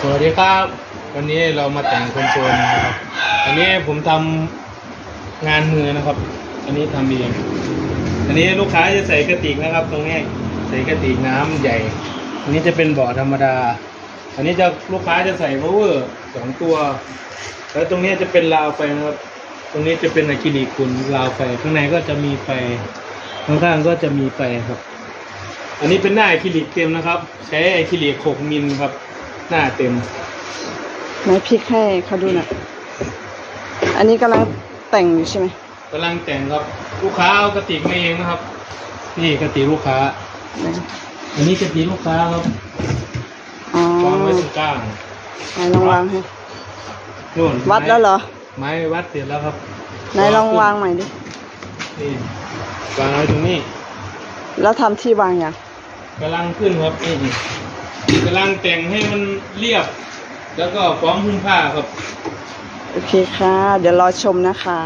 สวัสดีครับ วันนี้เรามาแต่งคอนโซลนะครับ อันนี้ผมทำงานมือนะครับ อันนี้ทำเองอันนี้ลูกค้าจะใส่กระติกนะครับ ตรงนี้ใส่กระติกน้ำใหญ่ อันนี้จะเป็นบ่อธรรมดา อันนี้จะลูกค้าจะใส่พาวเวอร์สองตัว แล้วตรงนี้จะเป็นราวไฟนะครับ ตรงนี้จะเป็นอะคริลิกคุณราวไฟ ข้างในก็จะมีไฟ ข้างๆก็จะมีไฟครับ อันนี้เป็นหน้าอะคริลิกเต็มนะครับ ใช้อะคริลิก6มิลครับ หน้าเต็มไหนพลิกให้เขาดูหน่อยอันนี้กำลังแต่งอยู่ใช่ไหมกำลังแต่งครับลูกค้าเอากระติกมาเองนะครับ นี่กระติกลูกค้าไหนอันนี้กระติกลูกค้าครับอ๋อวางไว้ตรงกลางไหนลองวางให้นู่นวัดแล้วเหรอ ไม้วัดเสร็จแล้วครับไหนลองวางใหม่ดินี่วางไว้ตรงนี้ แล้วทำที่วางอย่างกำลังขึ้นครับนี่นี่ กำลังแต่งให้มันเรียบ แล้วก็พร้อมหุ้มผ้าครับ โอเคค่ะ เดี๋ยวรอชมนะคะ